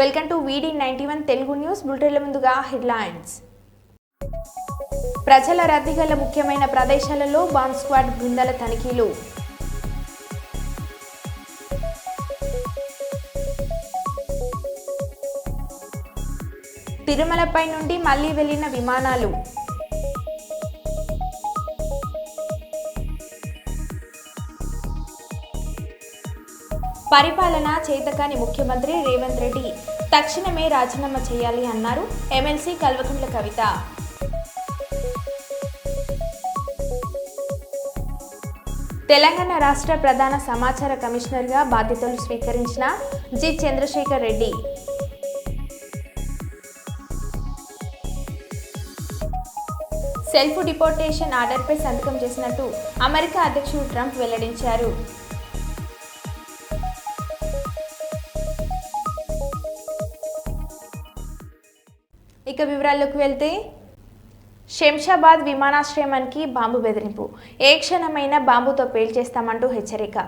Welcome to వీడి ninety one Telugu news బులెటిన్ల ముందుగా హెడ్లైన్స్. ప్రజల రద్దీ గల ముఖ్యమైన ప్రదేశాలలో బాంబ్ స్క్వాడ్ బృందాల తనిఖీలు. తిరుమలపై నుండి మళ్ళీ వెళ్ళిన విమానాలు. పరిపాలన చేతకాని ముఖ్యమంత్రి రేవంత్ రెడ్డి తక్షణమే రాజీనామా చేయాలి అన్నారు ఎమ్మెల్సీ కల్వకుంట్ల కవిత. తెలంగాణ రాష్ట్ర ప్రధాన సమాచార కమిషనర్గా బాధ్యతలు స్వీకరించిన G Chandrasekhar Reddy. Self deportation ఆర్డర్పై సంతకం చేసినట్టు అమెరికా అధ్యక్షుడు ట్రంప్ వెల్లడించారు. ఇక వివరాల్లోకి వెళ్తే శంషాబాద్ విమానాశ్రయానికి బాంబు బెదిరింపు. ఏ క్షణమైన బాంబుతో పేల్చేస్తామంటూ హెచ్చరిక.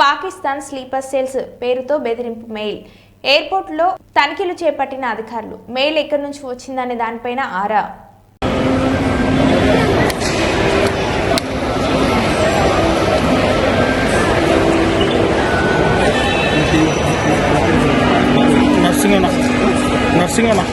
పాకిస్తాన్ స్లీపర్ సెల్స్ పేరుతో బెదిరింపు మెయిల్. ఎయిర్పోర్ట్లో తనిఖీలు చేపట్టిన అధికారులు. మెయిల్ ఎక్కడి నుంచి వచ్చిందనే దానిపైన ఆరా. నర్సింగ్ అన్న నర్సింగ్ అన్న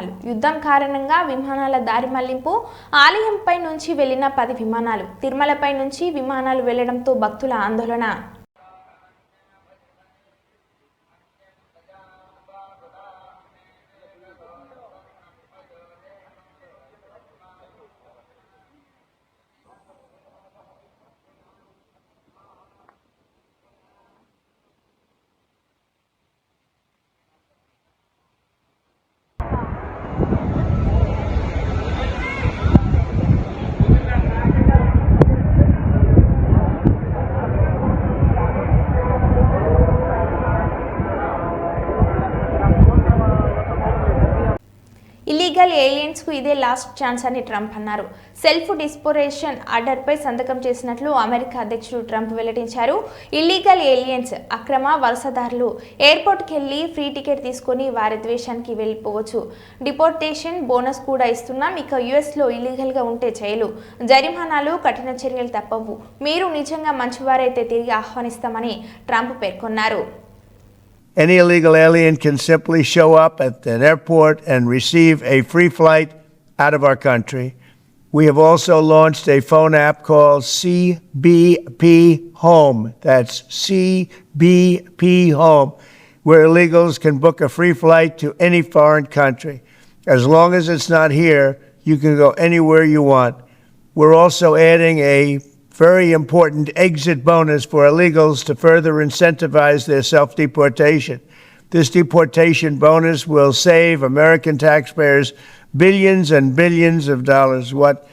విమానాలు. యుద్ధం కారణంగా విమానాల దారి మళ్ళింపు ఆలయంపై నుంచి వెళ్ళిన పది విమానాలు తిరుమలపై నుంచి విమానాలు వెళ్ళడంతో భక్తుల ఆందోళన. ఇల్లీగల్ ఏలియన్స్కు ఇదే లాస్ట్ ఛాన్స్ అని ట్రంప్ అన్నారు. సెల్ఫ్ డిస్పోరేషన్ ఆర్డర్పై సంతకం చేసినట్లు అమెరికా అధ్యక్షుడు ట్రంప్ వెల్లడించారు. ఇల్లీగల్ ఏలియన్స్ అక్రమ వలసదారులు ఎయిర్పోర్ట్కి వెళ్ళి ఫ్రీ టికెట్ తీసుకొని వారి ద్వేషానికి వెళ్ళిపోవచ్చు. డిపోర్టేషన్ బోనస్ కూడా ఇస్తున్నాం. ఇక యుఎస్లో ఇల్లీగల్గా ఉంటే జైలు. జరిమానాలు కఠిన చర్యలు తప్పవు. మీరు నిజంగా మంచివారైతే తిరిగి ఆహ్వానిస్తామని ట్రంప్ పేర్కొన్నారు. Any illegal alien can simply show up at an airport and receive a free flight out of our country. We have also launched a phone app called CBP Home. That's CBP Home, where illegals can book a free flight to any foreign country. As long as it's not here, you can go anywhere you want. We're also adding a very important exit bonus for illegals to further incentivize their self deportation. This deportation bonus will save American taxpayers billions and billions of dollars. What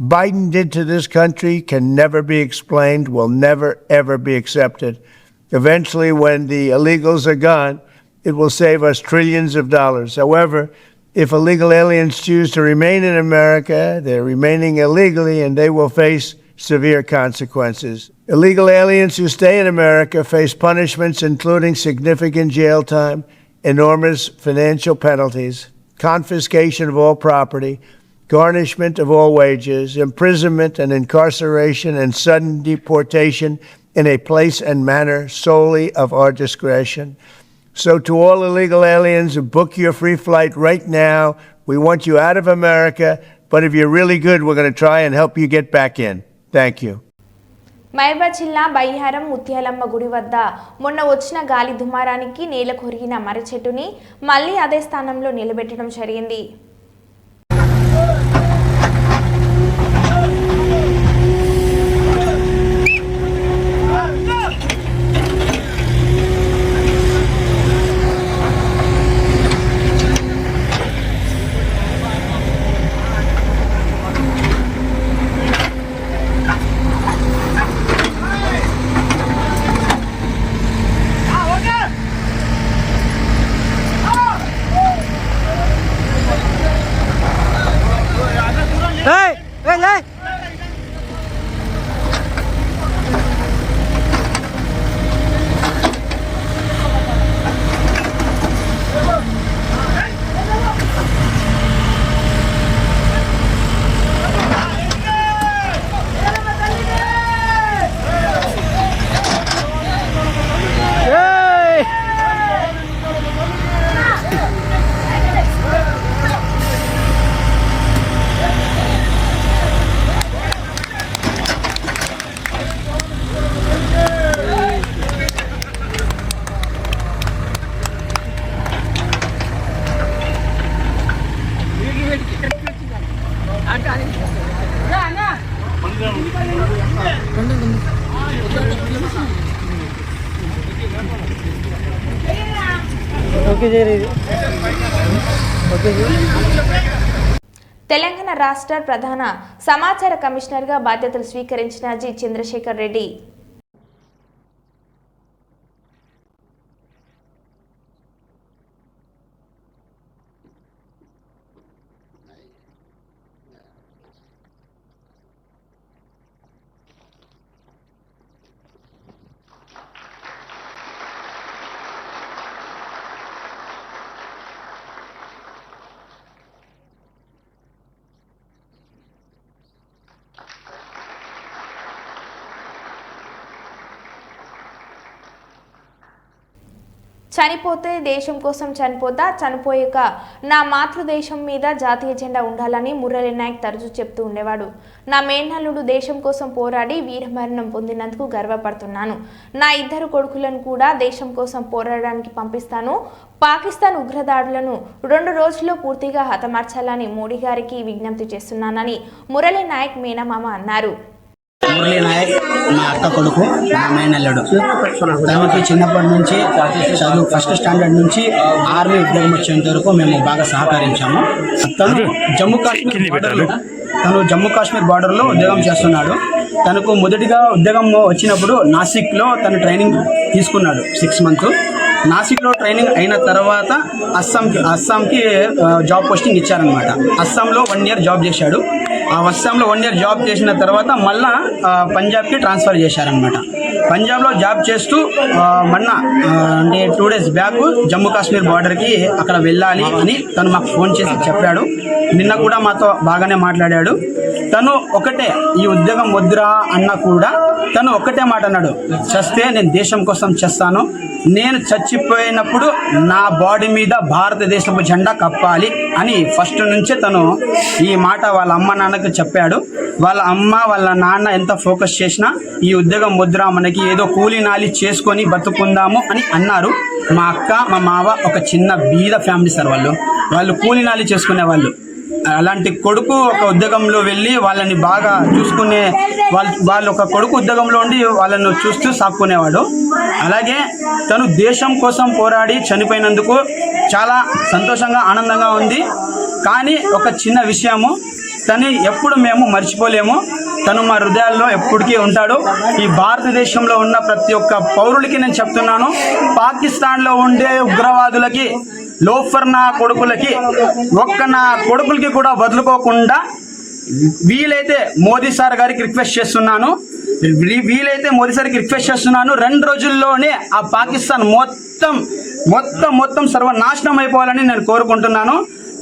Biden did to this country can never be explained, will never, ever be accepted. Eventually, when the illegals are gone, it will save us trillions of dollars. However, if illegal aliens choose to remain in America, they're remaining illegally and they will face severe consequences. Illegal aliens who stay in America face punishments including significant jail time, enormous financial penalties, confiscation of all property, garnishment of all wages, imprisonment and incarceration, and sudden deportation in a place and manner solely of our discretion. So, to all illegal aliens book your free flight right now, we want you out of America, but if you're really good, we're going to try and help you get back in. Thank you Mahabubabad జిల్లా బయ్యారం ముత్యాలమ్మ గుడి వద్ద మొన్న వచ్చిన గాలి దుమారానికి నేల కొరిగిన మర్రి చెట్టుని మళ్ళీ అదే స్థానంలో నిలబెట్టడం జరిగింది. రాష్ట్ర ప్రధాన సమాచార కమిషనర్గా బాధ్యతలు స్వీకరించిన జి. చంద్రశేఖర్ రెడ్డి. చనిపోతే దేశం కోసం చనిపోతా చనిపోయాక నా మాతృదేశం మీద జాతీయ జెండా ఉండాలని మురళి నాయక్ తరచూ చెప్తూ ఉండేవాడు. నా మేనల్లుడు దేశం కోసం పోరాడి వీరమరణం పొందినందుకు గర్వపడుతున్నాను. నా ఇద్దరు కొడుకులను కూడా దేశం కోసం పోరాడడానికి పంపిస్తాను. పాకిస్తాన్ ఉగ్రదాడులను రెండు రోజుల్లో పూర్తిగా హతమార్చాలని మోడీ గారికి విజ్ఞప్తి చేస్తున్నానని మురళి నాయక్ మేనమామ అన్నారు. మురళీ నాయక్ మా అక్క కొడుకు నా మేనల్లుడు తనకి చిన్నప్పటి నుంచి చదువు ఫస్ట్ స్టాండర్డ్ నుంచి ఆర్మీ ఉద్యోగం వచ్చేంత వరకు మేము బాగా సహకరించాము. తను జమ్మూ కాశ్మీర్ తను జమ్మూ కాశ్మీర్ బార్డర్లో ఉద్యోగం చేస్తున్నాడు. తనకు మొదటిగా ఉద్యోగం వచ్చినప్పుడు నాసిక్లో తను ట్రైనింగ్ తీసుకున్నాడు సిక్స్ మంత్ నాసిక్లో ట్రైనింగ్ అయిన తర్వాత అస్సాంకి అస్సాంకి జాబ్ పోస్టింగ్ ఇచ్చారనమాట అస్సాంలో వన్ ఇయర్ జాబ్ చేశాడు. ఆ అస్సాంలో వన్ ఇయర్ జాబ్ చేసిన తర్వాత మళ్ళా పంజాబ్కి ట్రాన్స్ఫర్ చేశారనమాట పంజాబ్లో జాబ్ చేస్తూ మొన్న అంటే two days back Jammu Kashmir బార్డర్కి అక్కడ వెళ్ళాలి అని తను మాకు ఫోన్ చేసి చెప్పాడు. నిన్న కూడా మాతో బాగానే మాట్లాడాడు. తను ఒకటే ఈ ఉద్యోగం వద్దురా అన్న కూడా తను ఒకటే మాట అన్నాడు. చస్తే నేను దేశం కోసం చేస్తాను. నేను చచ్చిపోయినప్పుడు నా బాడీ మీద భారతదేశపు జెండా కప్పాలి అని ఫస్ట్ నుంచే తను ఈ మాట వాళ్ళ అమ్మ నాన్నకు చెప్పాడు. వాళ్ళ అమ్మ వాళ్ళ నాన్న ఎంత ఫోకస్ చేసినా ఈ ఉద్యోగం ముద్ర మనకి ఏదో కూలి నాలి చేసుకొని బతుకుందాము అని అన్నారు. మా అక్క మా మావ ఒక చిన్న బీద ఫ్యామిలీ సార్ వాళ్ళు. వాళ్ళు కూలి నాలి చేసుకునే వాళ్ళు అలాంటి కొడుకు ఒక ఉద్యోగంలో వెళ్ళి వాళ్ళని బాగా చూసుకునే వాళ్ళు వాళ్ళు ఒక కొడుకు ఉద్యోగంలో ఉండి వాళ్ళను చూస్తూ సాక్కునేవాడు అలాగే తను దేశం కోసం పోరాడి చనిపోయినందుకు చాలా సంతోషంగా ఆనందంగా ఉంది. కానీ ఒక చిన్న విషయము తను ఎప్పుడు మేము మర్చిపోలేము. తను మా హృదయాల్లో ఎప్పటికీ ఉంటాడు. ఈ భారతదేశంలో ఉన్న ప్రతి ఒక్క పౌరులకి నేను చెప్తున్నాను పాకిస్తాన్లో ఉండే ఉగ్రవాదులకి లోఫర్ నా కొడుకులకి ఒక్క నా కొడుకులకి కూడా వదులుకోకుండా వీలైతే మోదీ సార్ గారికి రిక్వెస్ట్ చేస్తున్నాను. వీలైతే మోదీ సార్కి రిక్వెస్ట్ చేస్తున్నాను. రెండు రోజుల్లోనే ఆ పాకిస్తాన్ మొత్తం మొత్తం మొత్తం సర్వనాశనం అయిపోవాలని నేను కోరుకుంటున్నాను.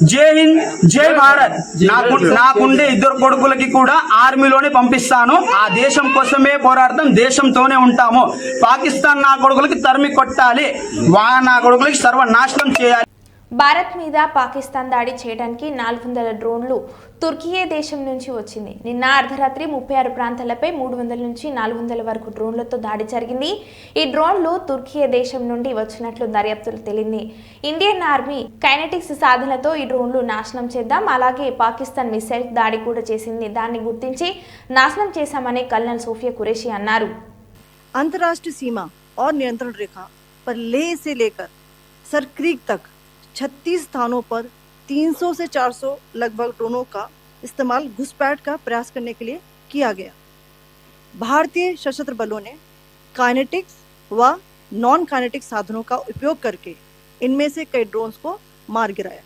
జై హింద్ జై భారత్. నాకు నాకుండే ఇద్దరు కొడుకులకి కూడా ఆర్మీలోనే పంపిస్తాను. ఆ దేశం కోసమే పోరాడతాం దేశంతోనే ఉంటాము. పాకిస్తాన్ నా కొడుకులకి తరిమి కొట్టాలి. వా నా కొడుకులకి సర్వనాశనం చేయాలి. భారత్ మీద పాకిస్తాన్ దాడి చేయడానికి నాలుగు వందల డ్రోన్లు తుర్కియే దేశం నుంచి వచ్చింది నిన్న అర్ధరాత్రి ముప్పై ఆరు ప్రాంతాలపై మూడు వందల నుంచి నాలుగు వందల వరకు డ్రోన్లతో దాడి జరిగింది ఈ డ్రోన్లు తుర్కియే దేశం నుండి వచ్చినట్లు దర్యాప్తులు తేలింది ఇండియన్ ఆర్మీ కైనటిక్స్ సాధనతో ఈ డ్రోన్లు నాశనం చేద్దాం అలాగే పాకిస్తాన్ మిసైల్ దాడి కూడా చేసింది దాన్ని గుర్తించి నాశనం చేశామని కల్నల్ సోఫియా కురేషి అన్నారు अंतर्राष्ट्रीय सीमा और नियंत्रण रेखा पर लेह से लेकर सरक्रीक तक 36 स्थानों पर 300 से 400 लगभग ड्रोनों का इस्तेमाल घुसपैठ का प्रयास करने के लिए किया गया। भारतीय सशस्त्र बलों ने काइनेटिक्स व नॉन काइनेटिक साधनों का उपयोग करके इनमें से कई ड्रोन्स को मार गिराया।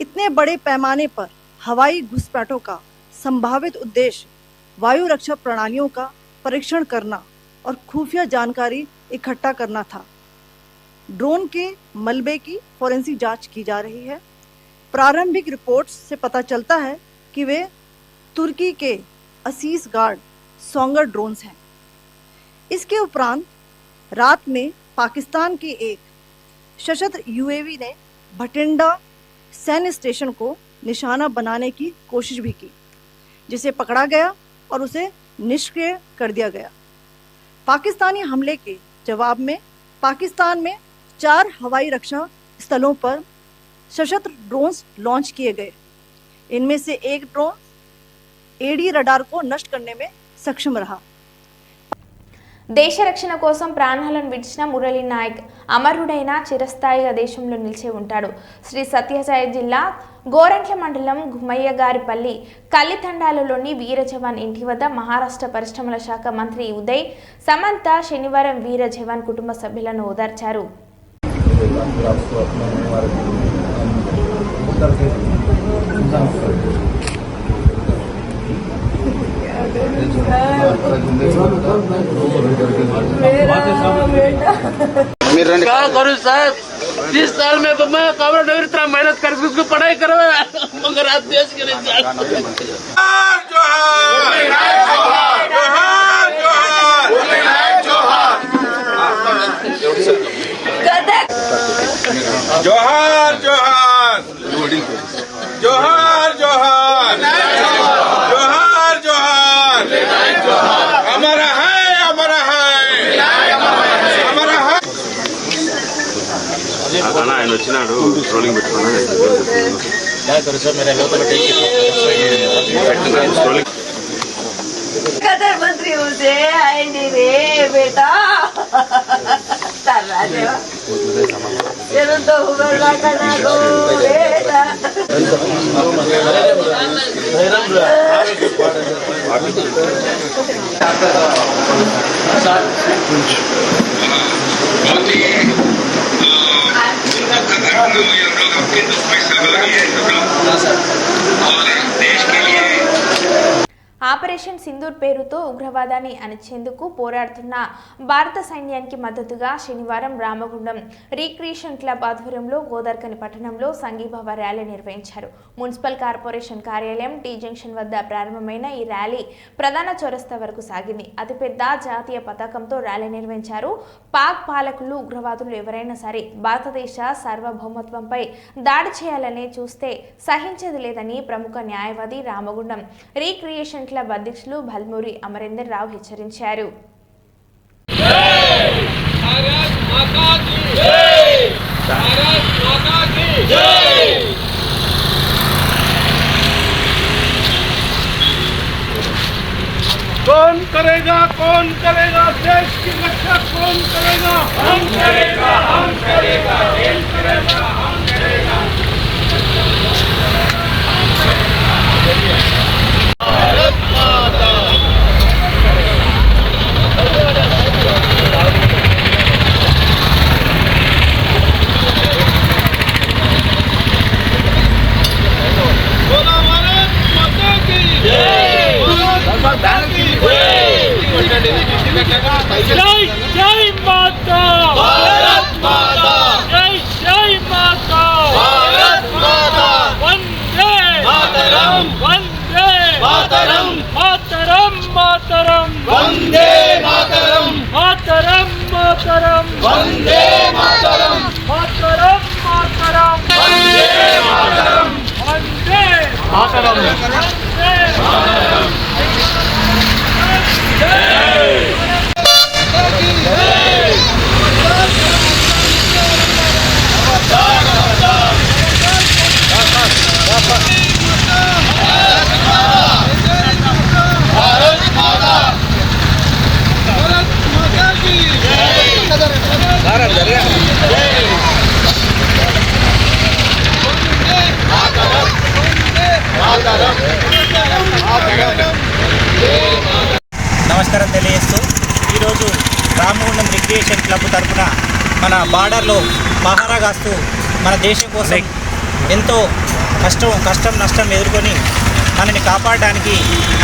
इतने बड़े पैमाने पर हवाई घुसपैठों का संभावित उद्देश्य वायु रक्षा प्रणालियों का परीक्षण करना और खुफिया जानकारी इकट्ठा करना था। ड्रोन के, मलबे की फॉरेंसिक जाँच की जा रही है। प्रारंभिक रिपोर्ट्स से पता चलता है कि वे तुर्की के असीस गार्ड सोंगर ड्रोन्स हैं। इसके उपरांत रात में पाकिस्तान के एक सशस्त्र यूएवी ने भटिंडा सैन्य स्टेशन को निशाना बनाने की कोशिश भी की, जिसे पकड़ा गया और उसे निष्क्रिय कर दिया गया। पाकिस्तानी हमले के जवाब में, पाकिस्तान में चार हवाई रक्षा स्थलों पर सशस्त्र ड्रोन्स लॉन्च किए गए इनमें से एक ड्रोन एडी रडार को नष्ट करने में सक्षम रहा దేశ రక్షణ కోసం ప్రాణాలను విడిచిన మురళీ నాయక్ అమరుడైన చిరస్థాయిగా దేశంలో నిలిచే ఉంటాడు శ్రీ సత్యసాయి జిల్లా గోరంట్ల మండలం గుమ్మయ్యగారిపల్లి కల్లితండాలలోని వీర జవాన్ ఇంటి వద్ద మహారాష్ట్ర పరిశ్రమల శాఖ మంత్రి ఉదయ్ సమంత శనివారం వీర జవాన్ కుటుంబ సభ్యులను ఓదార్చారు फिर आपको क्या करूँ साहब? जिस साल में तो मैं कांवड़ नगर इतना मेहनत कर उसको पढ़ाई करो मगर आप देश के लिए जो है जोहार जोहार जोहार जोहार जोहार जोहार अमर है अमर है अमर है అన్న ఆయన వచ్చినాడు ట్రోలింగ్ పెట్టుకున్నాడు ట్రోలింగ్ प्रधानमंत्री उसे आएंगे रे बेटा तारा देवा चलो तो हुआ करना दो बेटा ఆపరేషన్ సింధూర్ పేరుతో ఉగ్రవాదాన్ని అణిచేందుకు పోరాడుతున్న భారత సైన్యానికి మద్దతుగా శనివారం రామగుండం రీక్రియేషన్ క్లబ్ ఆధ్వర్యంలో గోదార్కని పట్టణంలో సంఘీభావ ర్యాలీ నిర్వహించారు. మున్సిపల్ కార్పొరేషన్ కార్యాలయం టీ జంక్షన్ వద్ద ప్రారంభమైన ఈ ర్యాలీ ప్రధాన చౌరస్తా వరకు సాగింది. అతిపెద్ద జాతీయ పతాకంతో ర్యాలీ నిర్వహించారు. పాక్ పాలకులు ఉగ్రవాదులు ఎవరైనా సరే భారతదేశ సార్వభౌమత్వంపై దాడి చేయాలనే చూస్తే సహించేది లేదని ప్రముఖ న్యాయవాది రామగుండం రీక్రియేషన్ క్లబ్ అధ్యక్షులు భల్మూరి అమరేందర్ రావు హెచ్చరించారు कौन करेगा कौन करेगा देश की रक्षा कौन करेगा हम करेगा हम करेगा देश की रक्षा हम करेगा జై జై మాతా! భారత్ మాతా! జై జై మాతా! భారత్ మాతా! వందే! మాతరం! వందే! మాతరం! మాతరం మాతరం! వందే మాతరం! మాతరం మాతరం! వందే మాతరం! మాతరం మాతరం! వందే మాతరం! వందే! మాతరం. వందే! మాతరం రిక్రియేషన్ క్లబ్ తరఫున మన బార్డర్లో పహారా కాస్తూ మన దేశం కోసం ఎంతో కష్టం కష్టం నష్టం ఎదుర్కొని మనని కాపాడడానికి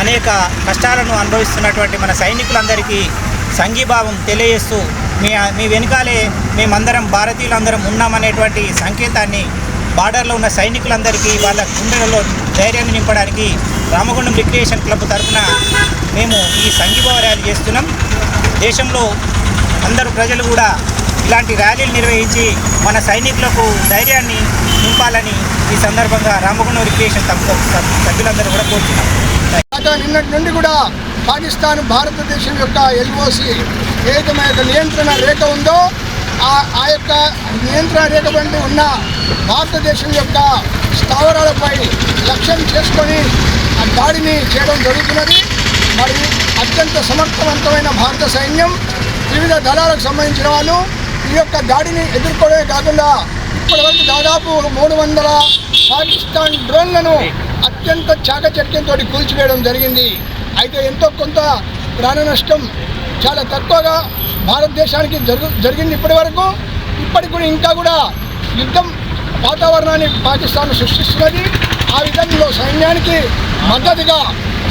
అనేక కష్టాలను అనుభవిస్తున్నటువంటి మన సైనికులందరికీ సంఘీభావం తెలియజేస్తూ మీ మీ వెనుకాలే మేమందరం భారతీయులందరం ఉన్నామనేటువంటి సంకేతాన్ని బార్డర్లో ఉన్న సైనికులందరికీ వాళ్ళ గుండెలలో ధైర్యాన్ని నింపడానికి రామగుండం రిక్రియేషన్ క్లబ్ తరఫున మేము ఈ సంఘీభావ ర్యాలీ చేస్తున్నాం. దేశంలో అందరూ ప్రజలు కూడా ఇలాంటి ర్యాలీలు నిర్వహించి మన సైనికులకు ధైర్యాన్ని నింపాలని ఈ సందర్భంగా రామగుండం రిక్రియేషన్ సభ్యులందరూ కూడా కోరుతున్నాం నిన్నటి నుండి కూడా పాకిస్తాన్ భారతదేశం యొక్క ఎల్ఓసి ఏదైతే యొక్క నియంత్రణ రేఖ ఉందో ఆ ఆ యొక్క నియంత్రణ రేఖ వెంట ఉన్న భారతదేశం యొక్క స్థావరాలపై లక్ష్యం చేసుకొని ఆ దాడిని చేయడం జరుగుతున్నది. మరి అత్యంత సమర్థవంతమైన భారత సైన్యం వివిధ దళాలకు సంబంధించిన వాళ్ళు ఈ యొక్క దాడిని ఎదుర్కోవడమే కాకుండా ఇప్పటివరకు దాదాపు మూడు వందల పాకిస్తాన్ డ్రోన్లను అత్యంత చాకచక్యంతో కూల్చివేయడం జరిగింది. అయితే ఎంతో కొంత ప్రాణ నష్టం చాలా తక్కువగా భారతదేశానికి జరుగు జరిగింది ఇప్పటి వరకు ఇప్పటికి కూడా ఇంకా కూడా యుద్ధం వాతావరణాన్ని పాకిస్తాన్ సృష్టిస్తున్నది. ఆ విధంలో సైన్యానికి మద్దతుగా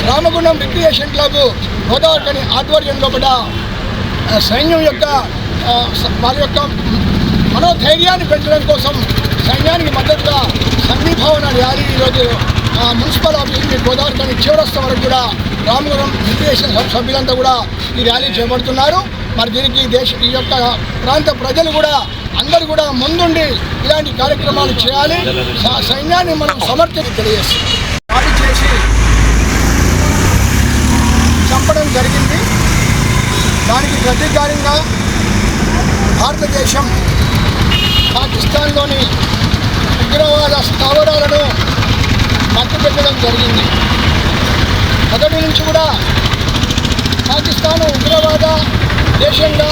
రామగుండం రిక్రియేషన్ క్లబ్ గోదావరి ఆధ్వర్యంలో కూడా సైన్యం యొక్క వారి యొక్క మనోధైర్యాన్ని పెంచడం కోసం సైన్యానికి మద్దతుగా సంఘీభావన ర్యాలీ ఈరోజు మున్సిపల్ ఆఫీస్ నుండి గోదావరి కానీ వరకు కూడా రామగురం రిక్రియేషన్ సబ్ సభ్యులంతా కూడా ఈ ర్యాలీ చేపడుతున్నారు. మరి దీనికి దేశ ఈ యొక్క ప్రాంత ప్రజలు కూడా అందరూ కూడా ముందుండి ఇలాంటి కార్యక్రమాలు చేయాలి. సైన్యాన్ని మనం సమర్థన తెలియజేస్తాం చేసి చంపడం జరిగింది. దానికి ప్రతీకారంగా భారతదేశం పాకిస్తాన్లోని ఉగ్రవాద స్థావరాలను మట్టుపెట్టడం జరిగింది. మొదటి నుంచి కూడా పాకిస్తాన్ ఉగ్రవాద దేశంగా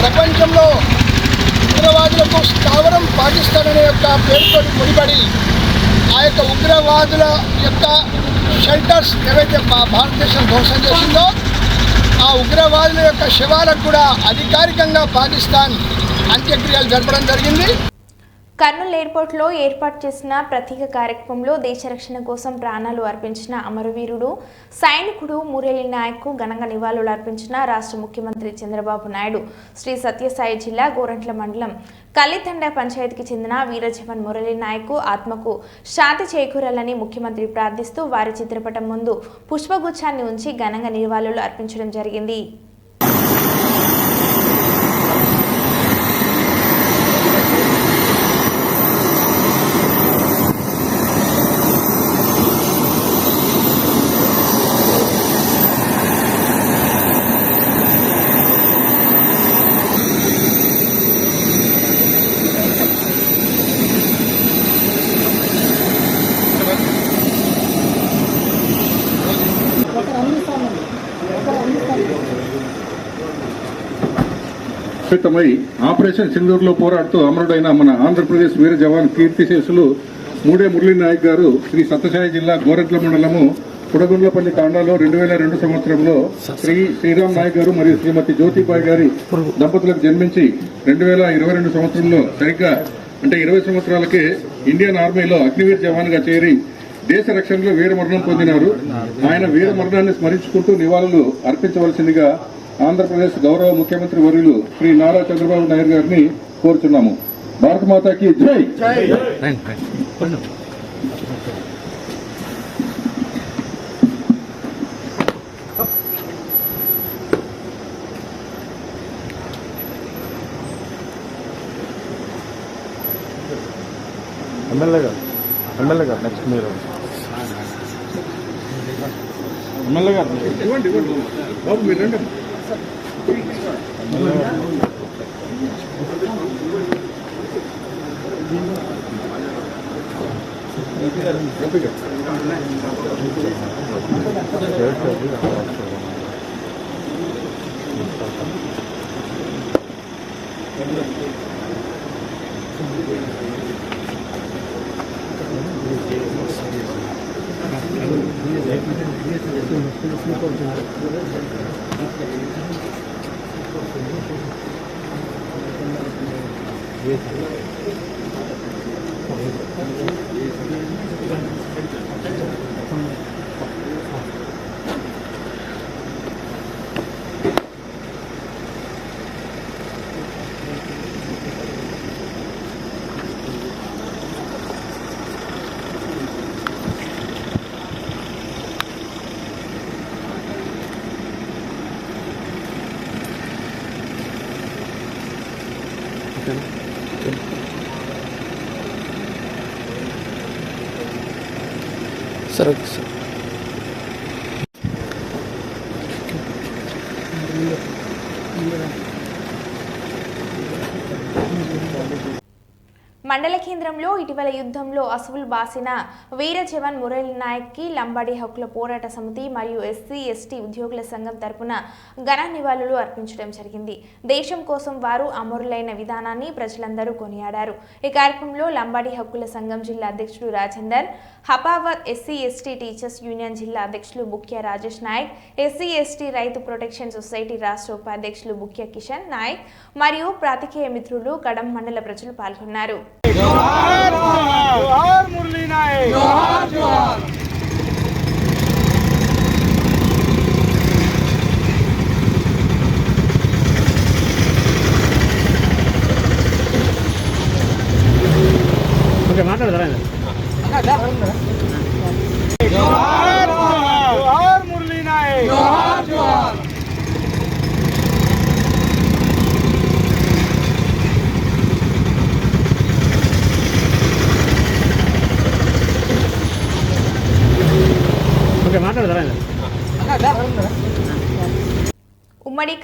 ప్రపంచంలో ఉగ్రవాదులకు స్థావరం పాకిస్తాన్ అనే యొక్క పేరుతో ముడిపడి ఆ యొక్క ఉగ్రవాదుల యొక్క షెల్టర్స్ ఏవైతే భా- భారతదేశం ధ్వంసం చేసిందో ఆ ఉగ్రవాదుల యొక్క శవాలకు కూడా అధికారికంగా పాకిస్తాన్ అంత్యక్రియలు జరపడం జరిగింది. కర్నూలు ఎయిర్పోర్ట్లో ఏర్పాటు చేసిన ప్రత్యేక కార్యక్రమంలో దేశ రక్షణ కోసం ప్రాణాలు అర్పించిన అమరవీరుడు సైనికుడు మురళి నాయక్కు ఘనంగా నివాళులు అర్పించిన రాష్ట్ర ముఖ్యమంత్రి చంద్రబాబు నాయుడు శ్రీ సత్యసాయి జిల్లా గోరంట్ల మండలం కల్లితండ పంచాయతీకి చెందిన వీరజీవన్ మురళి నాయక్ ఆత్మకు శాంతి చేకూరాలని ముఖ్యమంత్రి ప్రార్థిస్తూ వారి చిత్రపటం ముందు పుష్పగుచ్చాన్ని ఉంచి ఘనంగా నివాళులు అర్పించడం జరిగింది. మిళితమై ఆపరేషన్ సింధూర్లో పోరాడుతూ అమరుడైన మన ఆంధ్రప్రదేశ్ వీర జవాన్ కీర్తిశేషులు మూడే మురళీ నాయక్ గారు శ్రీ సత్యసాయి జిల్లా గోరెట్ల మండలము కుడగుండ్లపల్లి తాండాలో రెండు వేల రెండు సంవత్సరంలో శ్రీ శ్రీరామ్ నాయక్ గారు మరియు శ్రీమతి జ్యోతిబాయి గారి దంపతులకు జన్మించి రెండు వేల ఇరవై రెండు సంవత్సరంలో సరిగ్గా అంటే ఇరవై సంవత్సరాలకే ఇండియన్ ఆర్మీలో అగ్నివీర్ జవాన్గా చేరి దేశ రక్షణలో వీర మరణం పొందినారు. ఆయన వీర మరణాన్ని స్మరించుకుంటూ నివాళులు అర్పించవలసిందిగా ఆంధ్రప్రదేశ్ గౌరవ ముఖ్యమంత్రి వర్యులు శ్రీ నారా చంద్రబాబు నాయుడు గారిని కోరుతున్నాము భారత మాతాకి జై! ఎమ్మెల్యే గారు ఎమ్మెల్యే గారు నెక్స్ట్ మీరు. ఎమ్మెల్యే గారు ఇవ్వండి ఇవ్వండి బాబు మీరు రండి సరే మండల కేంద్రంలో ఇటీవల యుద్ధంలో అసువులు బాసిన వీర జవాన్ మురళి నాయక్కి లంబాడి హక్కుల పోరాట సమితి మరియు ఎస్సీ ఎస్టీ ఉద్యోగుల సంఘం తరపున ఘన నివాళులు అర్పించడం జరిగింది. దేశం కోసం వారు అమరులైన విధానాన్ని ప్రజలందరూ కొనియాడారు. ఈ కార్యక్రమంలో లంబాడి హక్కుల సంఘం జిల్లా అధ్యక్షుడు Rajender Hapavath SC ST teachers union జిల్లా అధ్యక్షులు ముఖ్య రాజేష్ నాయక్ ఎస్సీ ఎస్టీ రైతు ప్రొటెక్షన్ సొసైటీ రాష్ట్ర ఉపాధ్యక్షులు ముఖ్య కిషన్ నాయక్ మరియు ప్రాతికేయ మిత్రులు కడం మండల ప్రజలు పాల్గొన్నారు. जोहार जोहार मुरली नायक जोहार जोहार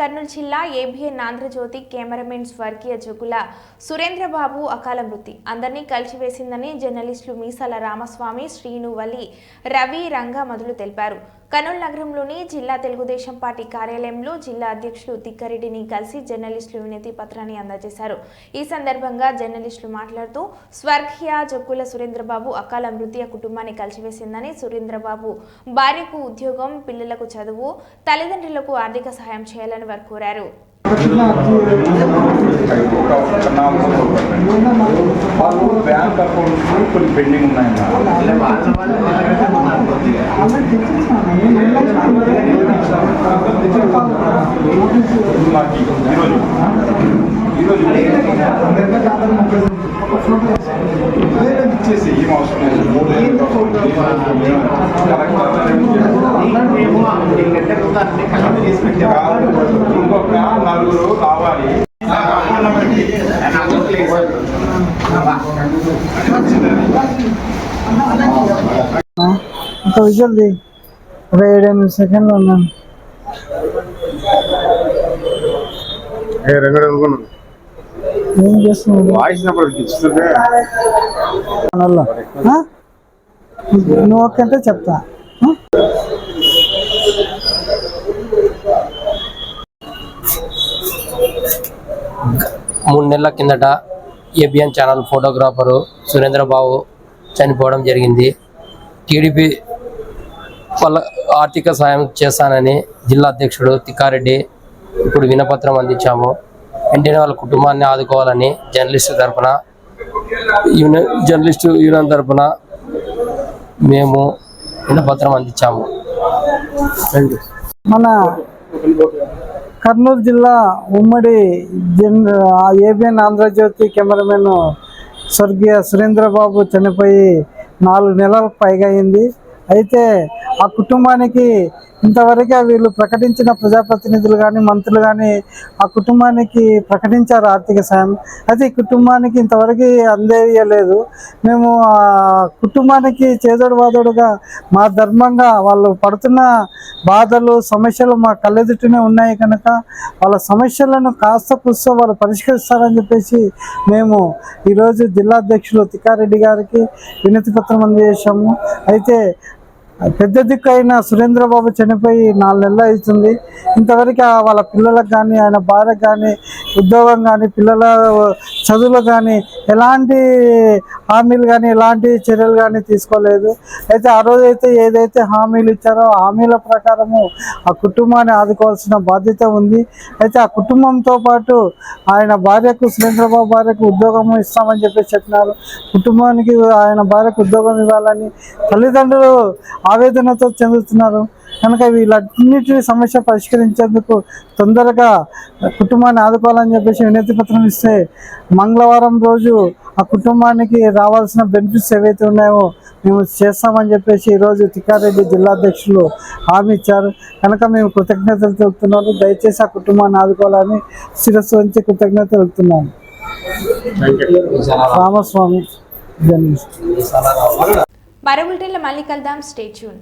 కర్నూలు జిల్లా ఏబిఎన్ ఆంధ్రజ్యోతి కెమెరామెన్ స్వర్గీయ జగుల సురేంద్రబాబు అకాల మృతి. అందరినీ కలిసివేసిందని జర్నలిస్టులు మీసాల రామస్వామి శ్రీనువల్లి రవి రంగా మొదలు తెలిపారు. కర్నూలు నగరంలోని జిల్లా తెలుగుదేశం పార్టీ కార్యాలయంలో జిల్లా అధ్యక్షులు తిక్కారెడ్డిని కలిసి జర్నలిస్టులు వినతి పత్రాన్ని అందజేశారు. ఈ సందర్భంగా జర్నలిస్టులు మాట్లాడుతూ స్వర్గీయ జగ్గుల సురేంద్రబాబు అకాల మృతి కుటుంబాన్ని కలిసివేసిందని సురేంద్రబాబు భార్యకు ఉద్యోగం పిల్లలకు చదువు తల్లిదండ్రులకు ఆర్థిక సహాయం చేయాలని వారు కోరారు. వాళ్ళు బ్యాంక్ అకౌంట్స్ కొన్ని పెండింగ్ ఇచ్చేసి ఏం అవసరం లేదు ఇంకొక నలుగురు కావాలి విజువల్ది ఒక ఏడెనిమిది సెకండ్లు ఉన్నాను ఏం చేస్తున్నాడు? నువ్వు ఓకే అంటే చెప్తా మూడు నెలల కిందట ఏబిఎన్ ఛానల్ ఫోటోగ్రాఫరు సురేంద్రబాబు చనిపోవడం జరిగింది. టీడీపీ వాళ్ళ ఆర్థిక సాయం చేస్తానని జిల్లా అధ్యక్షుడు తిక్కారెడ్డి ఇప్పుడు వినపత్రం అందించాము. వెంటనే వాళ్ళ కుటుంబాన్ని ఆదుకోవాలని జర్నలిస్టు తరఫున యూనియన్ జర్నలిస్టు యూనియన్ తరఫున మేము వినపత్రం అందించాము. మన కర్నూలు జిల్లా ఉమ్మడి జన్ ఏబిఎన్ ఆంధ్రజ్యోతి కెమెరామెన్ స్వర్గీయ సురేంద్రబాబు చనిపోయి నాలుగు నెలలకు పైగా అయింది. అయితే ఆ కుటుంబానికి ఇంతవరకే వీళ్ళు ప్రకటించిన ప్రజాప్రతినిధులు కానీ మంత్రులు కానీ ఆ కుటుంబానికి ప్రకటించారు ఆర్థిక సాయం. అయితే ఈ కుటుంబానికి ఇంతవరకు అందేయలేదు. మేము ఆ కుటుంబానికి చేదోడు వాదోడుగా మా ధర్మంగా వాళ్ళు పడుతున్న బాధలు సమస్యలు మా కళ్ళెదుటనే ఉన్నాయి కనుక వాళ్ళ సమస్యలను కాస్త కూస్త వాళ్ళు పరిష్కరిస్తారని చెప్పేసి మేము ఈరోజు జిల్లా అధ్యక్షులు తిక్కారెడ్డి గారికి వినతి పత్రం అందజేశాము. అయితే పెద్ద దిక్కు అయిన సురేంద్రబాబు చనిపోయి నాలుగు నెలలు అవుతుంది. ఇంతవరకు ఆ వాళ్ళ పిల్లలకు కానీ ఆయన భార్యకు కానీ ఉద్యోగం కానీ పిల్లల చదువులు కానీ ఎలాంటి హామీలు కానీ ఎలాంటి చర్యలు కానీ తీసుకోలేదు. అయితే ఆ రోజైతే ఏదైతే హామీలు ఇచ్చారో హామీల ప్రకారము ఆ కుటుంబాన్ని ఆదుకోవాల్సిన బాధ్యత ఉంది. అయితే ఆ కుటుంబంతో పాటు ఆయన భార్యకు సురేంద్రబాబు భార్యకు ఉద్యోగం ఇస్తామని చెప్పేసి చెప్పినారు. కుటుంబానికి ఆయన భార్యకు ఉద్యోగం ఇవ్వాలని తల్లిదండ్రులు ఆవేదనతో చెందుతున్నారు. కనుక వీళ్ళన్నిటి సమస్య పరిష్కరించేందుకు తొందరగా కుటుంబాన్ని ఆదుకోవాలని చెప్పేసి వినతి పత్రం ఇస్తే మంగళవారం రోజు ఆ కుటుంబానికి రావాల్సిన బెనిఫిట్స్ ఏవైతే ఉన్నాయో మేము చేస్తామని చెప్పేసి ఈరోజు తిక్కారెడ్డి జిల్లా అధ్యక్షులు హామీ ఇచ్చారు. కనుక మేము కృతజ్ఞతలు తెలుపుతున్నాము. దయచేసి ఆ కుటుంబాన్ని ఆదుకోవాలని శిరస్సు వంచి కృతజ్ఞతలు తెలుపుతున్నాము. రామస్వామి జన్మిస్తాం మరో మళ్ళీ కలుద్దాం. Stay tune